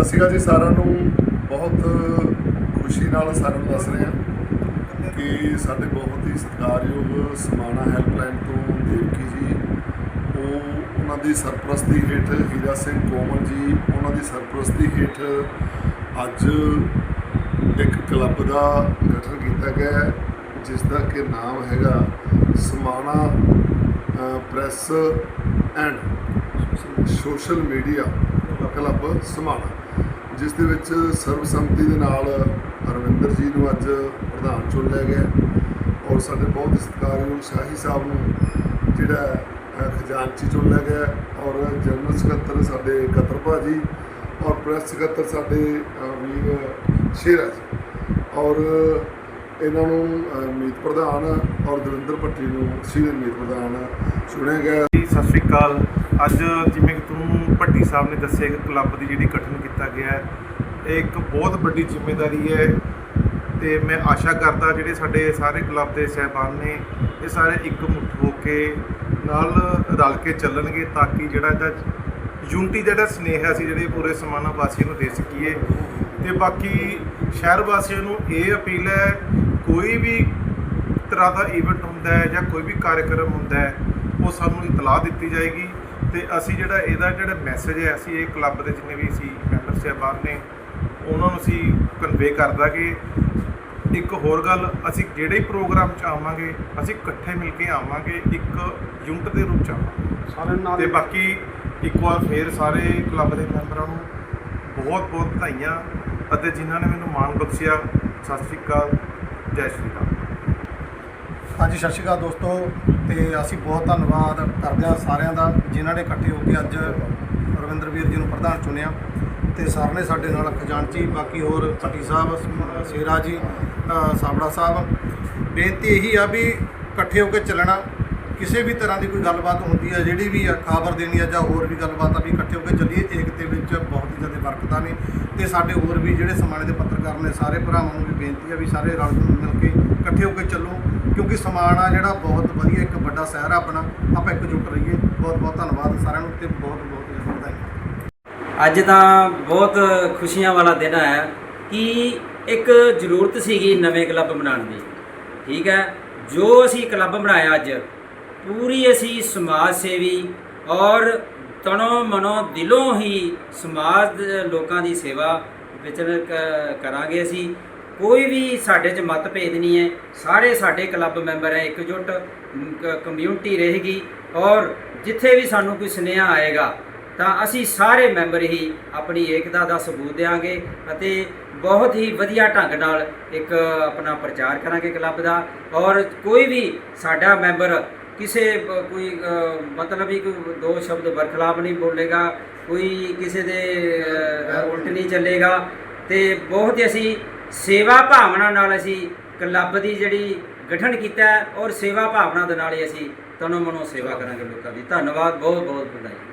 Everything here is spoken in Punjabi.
ਸਤਿ ਸ਼੍ਰੀ ਅਕਾਲ ਜੀ ਸਾਰਿਆਂ ਨੂੰ। ਬਹੁਤ ਖੁਸ਼ੀ ਨਾਲ ਸਾਰਿਆਂ ਨੂੰ ਦੱਸ ਰਹੇ ਹਾਂ ਕਿ ਸਾਡੇ ਬਹੁਤ ਹੀ ਸਤਿਕਾਰਯੋਗ ਸਮਾਣਾ ਹੈਲਪਲਾਈਨ ਤੋਂ ਦੇਵਕੀ ਜੀ ਉਹ ਉਹਨਾਂ ਦੀ ਸਰਪ੍ਰਸਤੀ ਹੇਠ ਹੀਰਾ ਸਿੰਘ ਕੋਮਲ ਜੀ ਉਹਨਾਂ ਦੀ ਸਰਪ੍ਰਸਤੀ ਹੇਠ ਅੱਜ ਇੱਕ ਕਲੱਬ ਦਾ ਗਠਨ ਕੀਤਾ ਗਿਆ ਹੈ ਜਿਸ ਦਾ ਕਿ ਨਾਮ ਹੈਗਾ ਸਮਾਣਾ ਅ, press and social media. Club Samana ਜਿਸ ਦੇ ਵਿੱਚ ਸਰਬਸੰਮਤੀ ਦੇ ਨਾਲ ਰਵਿੰਦਰ ਜੀ ਨੂੰ ਅੱਜ ਪ੍ਰਧਾਨ ਚੁਣ ਲਿਆ ਗਿਆ ਔਰ ਸਾਡੇ ਬਹੁਤ ਹੀ ਸਤਿਕਾਰਯੋਗ ਸ਼ਾਹੀ ਸਾਹਿਬ ਨੂੰ ਜਿਹੜਾ ਖਜ਼ਾਨਚੀ ਚੁਣ ਲਿਆ ਗਿਆ ਔਰ ਜਨਰਲ ਸਕੱਤਰ ਸਾਡੇ ਕਤਰ ਭਾਜੀ ਔਰ ਪ੍ਰੈਸ ਸਕੱਤਰ ਸਾਡੇ ਵੀਰ ਸ਼ੇਰਾ ਜੀ ਔਰ ਇਹਨਾਂ ਨੂੰ ਮੀਤ ਪ੍ਰਧਾਨ ਔਰ ਦਵਿੰਦਰ ਭੱਟੀ ਨੂੰ ਸੀਨੀਅਰ ਮੀਤ ਪ੍ਰਧਾਨ ਚੁਣਿਆ ਗਿਆ ਸਤਿ ਸ਼੍ਰੀ ਅਕਾਲ। ਅੱਜ ਜਿਵੇਂ ਕਿ ਤੁਹਾਨੂੰ ਭੱਟੀ ਸਾਹਿਬ ਨੇ ਦੱਸਿਆ ਕਿ ਕਲੱਬ ਦੀ ਜਿਹੜੀ ਗਠਨ ਕੀਤਾ ਗਿਆ ਹੈ, ਇਹ ਇੱਕ ਬਹੁਤ ਵੱਡੀ ਜ਼ਿੰਮੇਵਾਰੀ ਹੈ ਤੇ ਮੈਂ ਆਸ਼ਾ ਕਰਦਾ ਜਿਹੜੇ ਸਾਡੇ ਸਾਰੇ ਕਲੱਬ ਦੇ ਸਹਿਬਾਨ ਨੇ, ਇਹ ਸਾਰੇ ਇੱਕ ਮੁੱਠ ਹੋ ਕੇ ਨਾਲ ਰਲ ਕੇ ਚੱਲਣਗੇ ਤਾਂ ਕਿ ਜਿਹੜਾ ਇਹਦਾ ਯੂਨਿਟੀ ਦਾ ਜਿਹੜਾ ਸਨੇਹ ਹੈ ਅਸੀਂ ਜਿਹੜੇ ਪੂਰੇ ਸਮਾਨਾ ਵਾਸੀਆਂ ਨੂੰ ਦੇ ਸਕੀਏ। ਤੇ ਬਾਕੀ ਸ਼ਹਿਰ ਵਾਸੀਆਂ ਨੂੰ ਇਹ ਅਪੀਲ ਹੈ, ਕੋਈ ਵੀ ਤਰ੍ਹਾਂ ਦਾ ਇਵੈਂਟ ਹੁੰਦਾ ਹੈ ਜਾਂ ਕੋਈ ਵੀ ਕਾਰਜਕ੍ਰਮ ਹੁੰਦਾ ਹੈ, ਉਹ ਸਾਨੂੰ ਇਤਲਾਹ ਦਿੱਤੀ ਜਾਏਗੀ। ਤੇ ਅਸੀਂ ਜਿਹੜਾ ਇਹਦਾ ਜਿਹੜਾ ਮੈਸੇਜ ਹੈ ਅਸੀਂ ਇਹ ਕਲੱਬ ਦੇ ਜਿੰਨੇ ਵੀ ਅਸੀਂ ਮੈਂਬਰ ਸਾਹਿਬਾਨ ਨੇ ਉਹਨਾਂ ਨੂੰ ਅਸੀਂ ਕਨਵੇ ਕਰ ਦਾਂਗੇ ਇੱਕ ਹੋਰ ਗੱਲ ਅਸੀਂ ਜਿਹੜੇ ਹੀ ਪ੍ਰੋਗਰਾਮ ਚ ਆਵਾਂਗੇ ਅਸੀਂ ਇਕੱਠੇ ਮਿਲ ਕੇ ਆਵਾਂਗੇ ਇੱਕ ਯੂਨਿਟ ਦੇ ਰੂਪ ਚ ਆਵਾਂਗੇ। ਸਾਰਿਆਂ ਨਾਲ ਤੇ ਬਾਕੀ ਇੱਕ ਵਾਰ ਫੇਰ ਸਾਰੇ ਕਲੱਬ ਦੇ ਮੈਂਬਰਾਂ ਨੂੰ ਬਹੁਤ ਬਹੁਤ ਵਧਾਈਆਂ ਅਤੇ ਜਿਨ੍ਹਾਂ ਨੇ ਮੈਨੂੰ ਮਾਣ ਬਖਸ਼ਿਆ ਸਤਿ ਸ਼੍ਰੀ ਅਕਾਲ ਜੈ ਸ਼੍ਰੀ ਰਾਮ ਹਾਂਜੀ, ਸਤਿ ਸ਼੍ਰੀ ਅਕਾਲ ਦੋਸਤੋ ਤੇ ਅਸੀਂ ਬਹੁਤ ਧੰਨਵਾਦ ਕਰਦੇ ਹਾਂ ਸਾਰਿਆਂ ਦਾ ਜਿਨ੍ਹਾਂ ਨੇ ਇਕੱਠੇ ਹੋ ਕੇ ਅੱਜ ਰਵਿੰਦਰ ਵੀਰ ਜੀ ਨੂੰ ਪ੍ਰਧਾਨ ਚੁਣਿਆ ਤੇ ਸਰ ਨੇ ਸਾਡੇ ਨਾਲ ਖਜ਼ਾਨਚੀ ਬਾਕੀ ਹੋਰ ਭੱਟੀ ਸਾਹਿਬ ਸ਼ੇਰਾ ਜੀ ਸਾਬੜਾ ਸਾਹਿਬ। ਬੇਨਤੀ ਇਹੀ ਆ ਵੀ ਇਕੱਠੇ ਹੋ ਕੇ ਚੱਲਣਾ ਕਿਸੇ ਵੀ ਤਰ੍ਹਾਂ ਦੀ ਕੋਈ ਗੱਲਬਾਤ ਹੁੰਦੀ ਹੈ ਜਿਹੜੀ ਵੀ ਆ ਖਬਰ ਦੇਣੀ ਆ ਜਾਂ ਹੋਰ ਵੀ ਗੱਲਬਾਤ ਆ ਵੀ ਇਕੱਠੇ ਹੋ ਕੇ ਚੱਲੀਏ ਏਕਤੇ ਵਿੱਚ ਬਹੁਤ ਹੀ ਜ਼ਿਆਦਾ ਬਰਕਤਾਂ ਨੇ ਤੇ ਸਾਡੇ ਹੋਰ ਵੀ ਜਿਹੜੇ ਸਮਾਣੇ ਦੇ ਪੱਤਰਕਾਰ ਨੇ, ਸਾਰੇ ਭਰਾਵਾਂ ਨੂੰ ਵੀ ਬੇਨਤੀ ਆ ਵੀ ਸਾਰੇ ਰਲ ਮਿਲ ਕੇ ਇਕੱਠੇ ਹੋ ਕੇ ਚੱਲੋ, ਕਿਉਂਕਿ ਸਮਾਣਾ ਜਿਹੜਾ ਬਹੁਤ ਵਧੀਆ ਇੱਕ ਵੱਡਾ ਸ਼ਹਿਰ ਆ ਆਪਣਾ, ਆਪਾਂ ਇਕਜੁੱਟ ਰਹੀਏ। ਬਹੁਤ ਬਹੁਤ ਧੰਨਵਾਦ ਸਾਰਿਆਂ ਨੂੰ ਤੇ ਬਹੁਤ ਬਹੁਤ ਵਧਾਈਆਂ। ਅੱਜ ਤਾਂ ਬਹੁਤ ਖੁਸ਼ੀਆਂ ਵਾਲਾ ਦਿਨ ਹੈ ਕਿ ਇੱਕ ਜ਼ਰੂਰਤ ਸੀਗੀ ਨਵੇਂ ਕਲੱਬ ਬਣਾਉਣ ਦੀ। ਠੀਕ ਹੈ, ਜੋ ਅਸੀਂ ਕਲੱਬ ਬਣਾਇਆ ਅੱਜ ਪੂਰੀ ਅਸੀਂ ਸਮਾਜ ਸੇਵੀ ਔਰ ਤਣੋ ਮਨੋ ਦਿਲੋਂ ਹੀ ਸਮਾਜ ਲੋਕਾਂ ਦੀ ਸੇਵਾ ਵਿੱਚ ਕਰਾਂਗੇ ਅਸੀਂ। ਕੋਈ ਵੀ ਸਾਡੇ 'ਚ ਮਤਭੇਦ ਨਹੀਂ ਹੈ। ਸਾਰੇ ਸਾਡੇ ਕਲੱਬ ਮੈਂਬਰ ਹੈ, ਇਕਜੁੱਟ ਕਮਿਊਨਿਟੀ ਰਹੇਗੀ ਔਰ ਜਿੱਥੇ ਵੀ ਸਾਨੂੰ ਕੋਈ ਸੁਨੇਹਾ ਆਏਗਾ ਤਾਂ ਅਸੀਂ ਸਾਰੇ ਮੈਂਬਰ ਹੀ ਆਪਣੀ ਏਕਤਾ ਦਾ ਸਬੂਤ ਦੇਵਾਂਗੇ ਅਤੇ ਬਹੁਤ ਹੀ ਵਧੀਆ ਢੰਗ ਨਾਲ ਇੱਕ ਆਪਣਾ ਪ੍ਰਚਾਰ ਕਰਾਂਗੇ ਕਲੱਬ ਦਾ। ਔਰ ਕੋਈ ਵੀ ਸਾਡਾ ਮੈਂਬਰ ਕਿਸੇ ਕੋਈ ਮਤਲਬ ਹੀ ਕੋਈ ਦੋ ਸ਼ਬਦ ਬਰਖਲਾਫ ਨਹੀਂ ਬੋਲੇਗਾ, ਕੋਈ ਕਿਸੇ ਦੇ ਉਲਟ ਨਹੀਂ ਚੱਲੇਗਾ ਤੇ ਬਹੁਤ ਹੀ ਅਸੀਂ ਸੇਵਾ ਭਾਵਨਾ ਨਾਲ ਅਸੀਂ ਕਲੱਬ ਦੀ ਜਿਹੜੀ ਗਠਨ ਕੀਤਾ ਔਰ ਸੇਵਾ ਭਾਵਨਾ ਦੇ ਨਾਲ ਹੀ ਅਸੀਂ ਤਨੋ ਮਨੋ ਸੇਵਾ ਕਰਾਂਗੇ ਲੋਕਾਂ ਦੀ। ਧੰਨਵਾਦ ਬਹੁਤ ਬਹੁਤ ਵਧਾਈ।